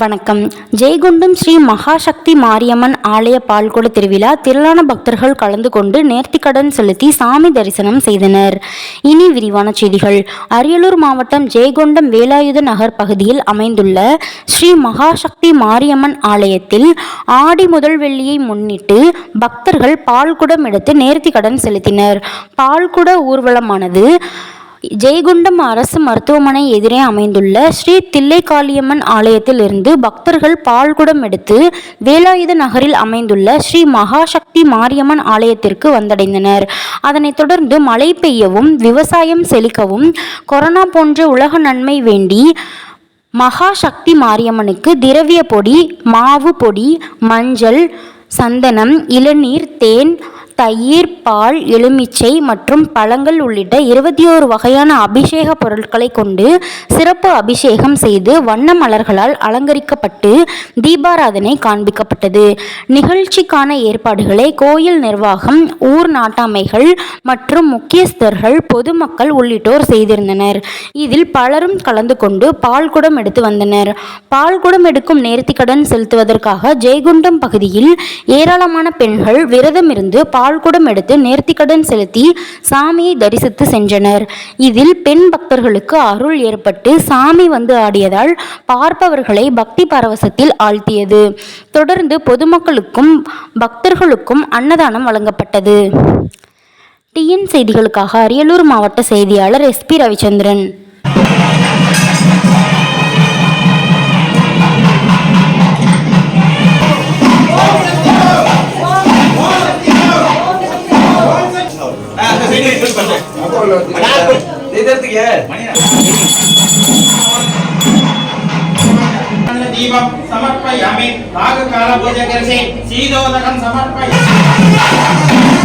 வணக்கம். ஜெய்குண்டம் ஸ்ரீ மகாசக்தி மாரியம்மன் ஆலய பால்குட திருவிழா திரளான பக்தர்கள் கலந்து கொண்டு நேர்த்திக்கடன் செலுத்தி சாமி தரிசனம் செய்தனர். இனி விரிவான செய்திகள். அரியலூர் மாவட்டம் ஜெய்கொண்டம் வேலாயுத நகர் பகுதியில் அமைந்துள்ள ஸ்ரீ மகாசக்தி மாரியம்மன் ஆலயத்தில் ஆடி முதல் வெள்ளியை முன்னிட்டு பக்தர்கள் பால்குடம் எடுத்து நேர்த்திக்கடன் செலுத்தினர். பால்குட ஊர்வலமானது ஜெயகுண்டம் அரசு மருத்துவமனை எதிரே அமைந்துள்ள ஸ்ரீ தில்லைக்காளியம்மன் ஆலயத்தில் இருந்து பக்தர்கள் பால்குடம் எடுத்து வேலாயுத நகரில் அமைந்துள்ள ஸ்ரீ மகாசக்தி மாரியம்மன் ஆலயத்திற்கு வந்தடைந்தனர். அதனைத் தொடர்ந்து மழை பெய்யவும் விவசாயம் செழிக்கவும் கொரோனா போன்ற உலக நன்மை வேண்டி மகாசக்தி மாரியம்மனுக்கு திரவிய பொடி மாவு பொடி மஞ்சள் சந்தனம் இளநீர் தேன் தயிர் பால் எலுமிச்சை மற்றும் பழங்கள் உள்ளிட்ட இருபத்தி ஓரு வகையான அபிஷேக பொருட்களை கொண்டு சிறப்பு அபிஷேகம் செய்து வண்ண மலர்களால் அலங்கரிக்கப்பட்டு தீபாராதனை காண்பிக்கப்பட்டது. நிகழ்ச்சிக்கான ஏற்பாடுகளை கோயில் நிர்வாகம் ஊர் நாட்டாமைகள் மற்றும் முக்கியஸ்தர்கள் பொதுமக்கள் உள்ளிட்டோர் செய்திருந்தனர். இதில் பலரும் கலந்து கொண்டு பால்குடம் எடுத்து வந்தனர். பால்குடம் எடுக்கும் நேர்த்திக்கடன் செலுத்துவதற்காக ஜெயகுண்டம் பகுதியில் ஏராளமான பெண்கள் விரதமிருந்து பால்குடம் எடுத்து நேர்த்திக்கடன் செலுத்தி சாமியை தரிசித்து சென்றனர். இதில் பெண் பக்தர்களுக்கு அருள் ஏற்பட்டு சாமி வந்து ஆடியதால் பார்ப்பவர்களை பக்தி பரவசத்தில் ஆழ்த்தியது. தொடர்ந்து பொதுமக்களுக்கும் பக்தர்களுக்கும் அன்னதானம் வழங்கப்பட்டது. டிஎன் செய்திகளுக்காக அரியலூர் மாவட்ட செய்தியாளர் எஸ்பி ரவிச்சந்திரன். செய்ததுக்கு தீபம் சமர்ப்பயாமி ராகு கால பூஜை கரிசி சீதோதகம் சமர்ப்பயாமி.